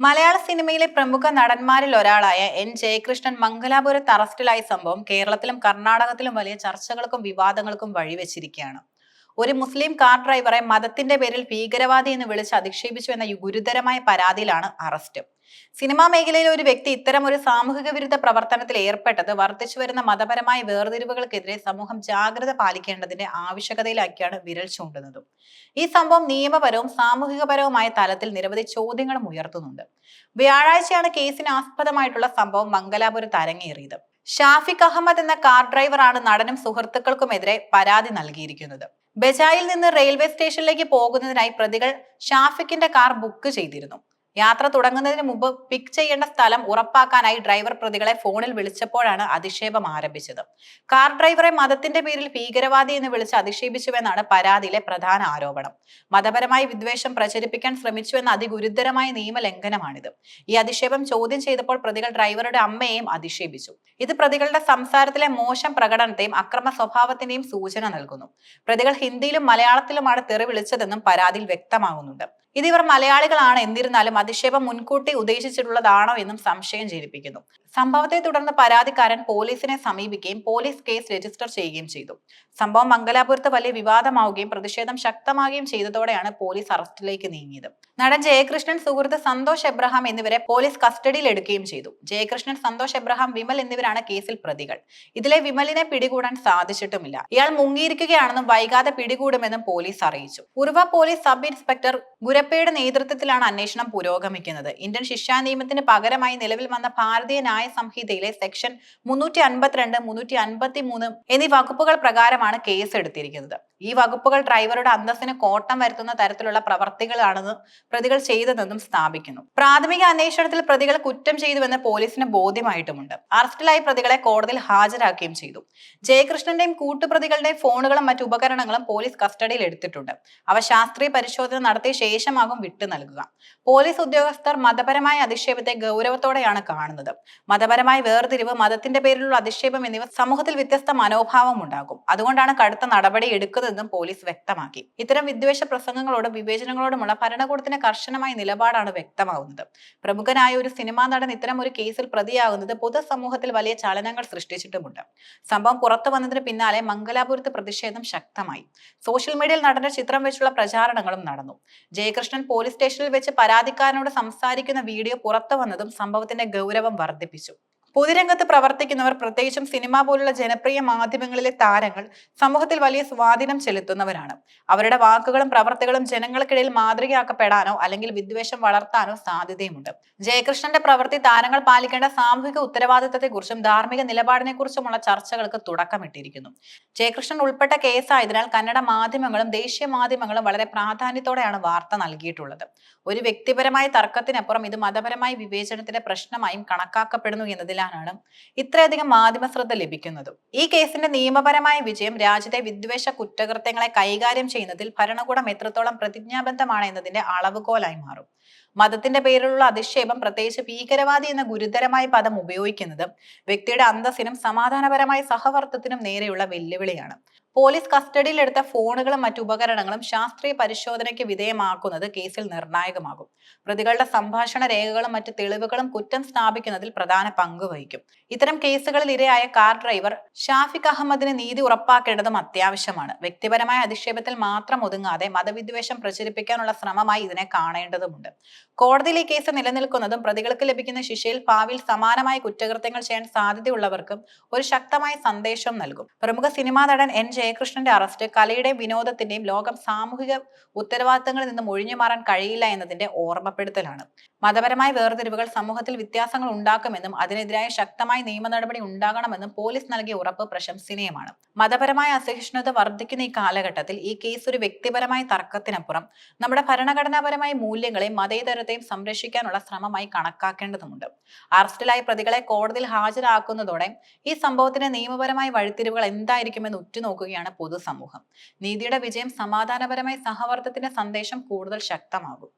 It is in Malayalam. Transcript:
മലയാള സിനിമയിലെ പ്രമുഖ നടന്മാരിൽ ഒരാളായ എൻ ജയകൃഷ്ണൻ മംഗലാപുരത്ത് അറസ്റ്റിലായ സംഭവം കേരളത്തിലും കർണാടകത്തിലും വലിയ ചർച്ചകൾക്കും വിവാദങ്ങൾക്കും വഴിവെച്ചിരിക്കുകയാണ്. ഒരു മുസ്ലിം കാർ ഡ്രൈവറെ മതത്തിന്റെ പേരിൽ ഭീകരവാദി എന്ന് വിളിച്ച് അധിക്ഷേപിച്ചു എന്ന ഗുരുതരമായ പരാതിയിലാണ് അറസ്റ്റ്. സിനിമാ മേഖലയിലെ ഒരു വ്യക്തി ഇത്തരം ഒരു സാമൂഹിക വിരുദ്ധ പ്രവർത്തനത്തിൽ ഏർപ്പെട്ടത് വർദ്ധിച്ചു വരുന്ന മതപരമായ വേർതിരിവുകൾക്കെതിരെ സമൂഹം ജാഗ്രത പാലിക്കേണ്ടതിന്റെ ആവശ്യകതയിലാക്കിയാണ് വിരൽ ചൂണ്ടുന്നത്. ഈ സംഭവം നിയമപരവും സാമൂഹികപരവുമായ തലത്തിൽ നിരവധി ചോദ്യങ്ങളും ഉയർത്തുന്നുണ്ട്. വ്യാഴാഴ്ചയാണ് കേസിന് ആസ്പദമായിട്ടുള്ള സംഭവം മംഗലാപുരത്ത് അരങ്ങേറിയത്. ഷാഫിഖ് അഹമ്മദ് എന്ന കാർ ഡ്രൈവറാണ് നടനും സുഹൃത്തുക്കൾക്കുമെതിരെ പരാതി നൽകിയിരിക്കുന്നത്. ബജായിൽ നിന്ന് റെയിൽവേ സ്റ്റേഷനിലേക്ക് പോകുന്നതിനായി പ്രതികൾ ഷാഫിഖിന്റെ കാർ ബുക്ക് ചെയ്തിരുന്നു. യാത്ര തുടങ്ങുന്നതിന് മുമ്പ് പിക്ക് ചെയ്യേണ്ട സ്ഥലം ഉറപ്പാക്കാനായി ഡ്രൈവർ പ്രതികളെ ഫോണിൽ വിളിച്ചപ്പോഴാണ് അധിക്ഷേപം ആരംഭിച്ചത്. കാർ ഡ്രൈവറെ മതത്തിന്റെ പേരിൽ ഭീകരവാദി എന്ന് വിളിച്ച് അധിക്ഷേപിച്ചുവെന്നാണ് പരാതിയിലെ പ്രധാന ആരോപണം. മതപരമായി വിദ്വേഷം പ്രചരിപ്പിക്കാൻ ശ്രമിച്ചുവെന്ന അതിഗുരുതരമായ നിയമലംഘനമാണിത്. ഈ അധിക്ഷേപം ചോദ്യം ചെയ്തപ്പോൾ പ്രതികൾ ഡ്രൈവറുടെ അമ്മയെയും അധിക്ഷേപിച്ചു. ഇത് പ്രതികളുടെ സംസാരത്തിലെ മോശം പ്രകടനത്തെയും അക്രമ സ്വഭാവത്തിന്റെയും സൂചന നൽകുന്നു. പ്രതികൾ ഹിന്ദിയിലും മലയാളത്തിലുമാണ് തെറി വിളിച്ചതെന്നും പരാതിയിൽ വ്യക്തമാകുന്നുണ്ട്. ഇത് ഇവർ മലയാളികളാണ്. എന്നിരുന്നാലും അധിക്ഷേപം മുൻകൂട്ടി ഉദ്ദേശിച്ചിട്ടുള്ളതാണോ എന്നും സംശയം ജനിപ്പിക്കുന്നു. സംഭവത്തെ തുടർന്ന് പരാതിക്കാരൻ പോലീസിനെ സമീപിക്കുകയും പോലീസ് കേസ് രജിസ്റ്റർ ചെയ്യുകയും ചെയ്തു. സംഭവം മംഗലാപുരത്ത് വലിയ വിവാദമാവുകയും പ്രതിഷേധം ശക്തമാവുകയും ചെയ്തതോടെയാണ് പോലീസ് അറസ്റ്റിലേക്ക് നീങ്ങിയത്. നടൻ ജയകൃഷ്ണൻ സുഹൃത്ത് സന്തോഷ് എബ്രഹാം എന്നിവരെ പോലീസ് കസ്റ്റഡിയിൽ എടുക്കുകയും ചെയ്തു. ജയകൃഷ്ണൻ സന്തോഷ് എബ്രഹാം വിമൽ എന്നിവരാണ് കേസിൽ പ്രതികൾ. ഇതിലെ വിമലിനെ പിടികൂടാൻ സാധിച്ചിട്ടുമില്ല. ഇയാൾ മുങ്ങിയിരിക്കുകയാണെന്നും വൈകാതെ പിടികൂടുമെന്നും പോലീസ് അറിയിച്ചു. ഉറുവ പോലീസ് സബ് ഇൻസ്പെക്ടർ ഗുരപ്പയുടെ നേതൃത്വത്തിലാണ് അന്വേഷണം പുരോഗമിക്കുന്നത്. ഇന്ത്യൻ ശിക്ഷാ നിയമത്തിന് പകരമായി നിലവിൽ വന്ന ഭാരതീയ ന്യായ സംഹിതയിലെ സെക്ഷൻ മുന്നൂറ്റി അൻപത്തിരണ്ട് മുന്നൂറ്റി അൻപത്തി മൂന്ന് എന്നീ വകുപ്പുകൾ പ്രകാരമാണ് കേസ് എടുത്തിരിക്കുന്നത്. ഈ വകുപ്പുകൾ ഡ്രൈവറുടെ അന്തസ്സിന് കോട്ടം വരുത്തുന്ന തരത്തിലുള്ള പ്രവർത്തികളാണെന്ന് പ്രതികൾ ചെയ്തതെന്നും സ്ഥാപിക്കുന്നു. പ്രാഥമിക അന്വേഷണത്തിൽ പ്രതികൾ കുറ്റം ചെയ്തുവെന്ന് പോലീസിന് ബോധ്യമായിട്ടുമുണ്ട്. അറസ്റ്റിലായി പ്രതികളെ കോടതിയിൽ ഹാജരാക്കുകയും ചെയ്തു. ജയകൃഷ്ണന്റെയും കൂട്ടുപ്രതികളുടെയും ഫോണുകളും മറ്റു ഉപകരണങ്ങളും പോലീസ് കസ്റ്റഡിയിൽ എടുത്തിട്ടുണ്ട്. അവ ശാസ്ത്രീയ പരിശോധന നടത്തിയ ശേഷമാകും വിട്ടു നൽകുക. പോലീസ് ഉദ്യോഗസ്ഥർ മതപരമായ അധിക്ഷേപത്തെ ഗൗരവത്തോടെയാണ് കാണുന്നത്. മതപരമായ വേർതിരിവ് മതത്തിന്റെ പേരിലുള്ള അധിക്ഷേപം എന്നിവ സമൂഹത്തിൽ വ്യത്യസ്ത മനോഭാവം ഉണ്ടാകും അതുകൊണ്ടാണ് കടുത്ത നടപടി എടുക്കുന്നതെന്നും പോലീസ് വ്യക്തമാക്കി. ഇത്തരം വിദ്വേഷ പ്രസംഗങ്ങളോടും വിവേചനങ്ങളോടുമുള്ള ഭരണകൂടത്തിന്റെ കർശനമായ നിലപാടാണ് വ്യക്തമാകുന്നത്. പ്രമുഖനായ ഒരു സിനിമാ നടൻ ഇത്തരം ഒരു കേസിൽ പ്രതിയാകുന്നത് പൊതുസമൂഹത്തിൽ വലിയ ചലനങ്ങൾ സൃഷ്ടിച്ചിട്ടുമുണ്ട്. സംഭവം പുറത്തു വന്നതിന് പിന്നാലെ മംഗലാപുരത്ത് പ്രതിഷേധം ശക്തമായി. സോഷ്യൽ മീഡിയയിൽ നടന്ന ചിത്രം വെച്ചുള്ള പ്രചാരണങ്ങളും നടന്നു. ജയകൃഷ്ണൻ പോലീസ് സ്റ്റേഷനിൽ വെച്ച് പരാതിക്കാരനോട് സംസാരിക്കുന്ന വീഡിയോ പുറത്തു വന്നതും സംഭവത്തിന്റെ ഗൗരവം വർദ്ധിപ്പിച്ചു. 以上。പൊതുരംഗത്ത് പ്രവർത്തിക്കുന്നവർ പ്രത്യേകിച്ചും സിനിമ പോലുള്ള ജനപ്രിയ മാധ്യമങ്ങളിലെ താരങ്ങൾ സമൂഹത്തിൽ വലിയ സ്വാധീനം ചെലുത്തുന്നവരാണ്. അവരുടെ വാക്കുകളും പ്രവർത്തികളും ജനങ്ങൾക്കിടയിൽ മാതൃകയാക്കപ്പെടാനോ അല്ലെങ്കിൽ വിദ്വേഷം വളർത്താനോ സാധ്യതയുമുണ്ട്. ജയകൃഷ്ണന്റെ പ്രവൃത്തി താരങ്ങൾ പാലിക്കേണ്ട സാമൂഹിക ഉത്തരവാദിത്തത്തെക്കുറിച്ചും ധാർമ്മിക നിലപാടിനെക്കുറിച്ചുമുള്ള ചർച്ചകൾക്ക് തുടക്കമിട്ടിരിക്കുന്നു. ജയകൃഷ്ണൻ ഉൾപ്പെട്ട കേസായതിനാൽ കന്നഡ മാധ്യമങ്ങളും ദേശീയ മാധ്യമങ്ങളും വളരെ പ്രാധാന്യത്തോടെയാണ് വാർത്ത നൽകിയിട്ടുള്ളത്. ഒരു വ്യക്തിപരമായ തർക്കത്തിനപ്പുറം ഇത് മതപരമായ വിവേചനത്തിന്റെ പ്രശ്നമായും കണക്കാക്കപ്പെടുന്നു എന്നതിലാണ് ഇത്രയധികം മാധ്യമ ശ്രദ്ധ ലഭിക്കുന്നത്. ഈ കേസിന്റെ നിയമപരമായ വിജയം രാജ്യത്തെ വിദ്വേഷ കുറ്റകൃത്യങ്ങളെ കൈകാര്യം ചെയ്യുന്നതിൽ ഭരണകൂടം എത്രത്തോളം പ്രതിജ്ഞാബദ്ധമാണ് എന്നതിന്റെ അളവുകോലായി മാറും. മതത്തിന്റെ പേരിലുള്ള അധിക്ഷേപം പ്രത്യേകിച്ച് ഭീകരവാദി എന്ന ഗുരുതരമായ പദം ഉപയോഗിക്കുന്നത് വ്യക്തിയുടെ അന്തസ്സിനും സമാധാനപരമായ സഹവർത്തത്തിനും നേരെയുള്ള വെല്ലുവിളിയാണ്. പോലീസ് കസ്റ്റഡിയിലെടുത്ത ഫോണുകളും മറ്റു ഉപകരണങ്ങളും ശാസ്ത്രീയ പരിശോധനയ്ക്ക് വിധേയമാക്കുന്നത് കേസിൽ നിർണായകമാകും. പ്രതികളുടെ സംഭാഷണ രേഖകളും മറ്റ് തെളിവുകളും കുറ്റം സ്ഥാപിക്കുന്നതിൽ പ്രധാന പങ്ക് വഹിക്കും. ഇത്തരം കേസുകളിൽ ഇരയായ കാർ ഡ്രൈവർ ഷാഫിഖ് അഹമ്മദിന് നീതി ഉറപ്പാക്കേണ്ടതും അത്യാവശ്യമാണ്. വ്യക്തിപരമായ അധിക്ഷേപത്തിൽ മാത്രം ഒതുങ്ങാതെ മതവിദ്വേഷം പ്രചരിപ്പിക്കാനുള്ള ശ്രമമായി ഇതിനെ കാണേണ്ടതുമുണ്ട്. കോടതിയിൽ ഈ കേസ് നിലനിൽക്കുന്നതും പ്രതികൾക്ക് ലഭിക്കുന്ന ശിക്ഷയിൽ ഭാവിയിൽ സമാനമായ കുറ്റകൃത്യങ്ങൾ ചെയ്യാൻ സാധ്യതയുള്ളവർക്കും ഒരു ശക്തമായ സന്ദേശം നൽകും. പ്രമുഖ സിനിമാ നടൻ എൻ ജയകൃഷ്ണന്റെ അറസ്റ്റ് കലയുടെയും വിനോദത്തിന്റെയും ലോകം സാമൂഹിക ഉത്തരവാദിത്തങ്ങളിൽ നിന്നും ഒഴിഞ്ഞു മാറാൻ കഴിയില്ല എന്നതിന്റെ ഓർമ്മപ്പെടുത്തലാണ്. മതപരമായ വേർതിരിവുകൾ സമൂഹത്തിൽ വ്യത്യാസങ്ങൾ ഉണ്ടാക്കുമെന്നും അതിനെതിരായ ശക്തമായ നിയമ നടപടി ഉണ്ടാകണമെന്നും പോലീസ് നൽകിയ ഉറപ്പ് പ്രശംസനീയമാണ്. മതപരമായ അസഹിഷ്ണുത വർദ്ധിക്കുന്ന ഈ കാലഘട്ടത്തിൽ ഈ കേസ് ഒരു വ്യക്തിപരമായ തർക്കത്തിനപ്പുറം നമ്മുടെ ഭരണഘടനാപരമായ മൂല്യങ്ങളെയും മതേതരത്തെയും സംരക്ഷിക്കാനുള്ള ശ്രമമായി കണക്കാക്കേണ്ടതുണ്ട് അറസ്റ്റിലായ പ്രതികളെ കോടതിയിൽ ഹാജരാക്കുന്നതോടെ ഈ സംഭവത്തിന്റെ നിയമപരമായ വഴിത്തിരിവുകൾ എന്തായിരിക്കുമെന്ന് ഉറ്റുനോക്കുകയാണ് പൊതുസമൂഹം. നീതിയുടെ വിജയം സമാധാനപരമായ സഹവർത്തത്തിന്റെ സന്ദേശം കൂടുതൽ ശക്തമാകും.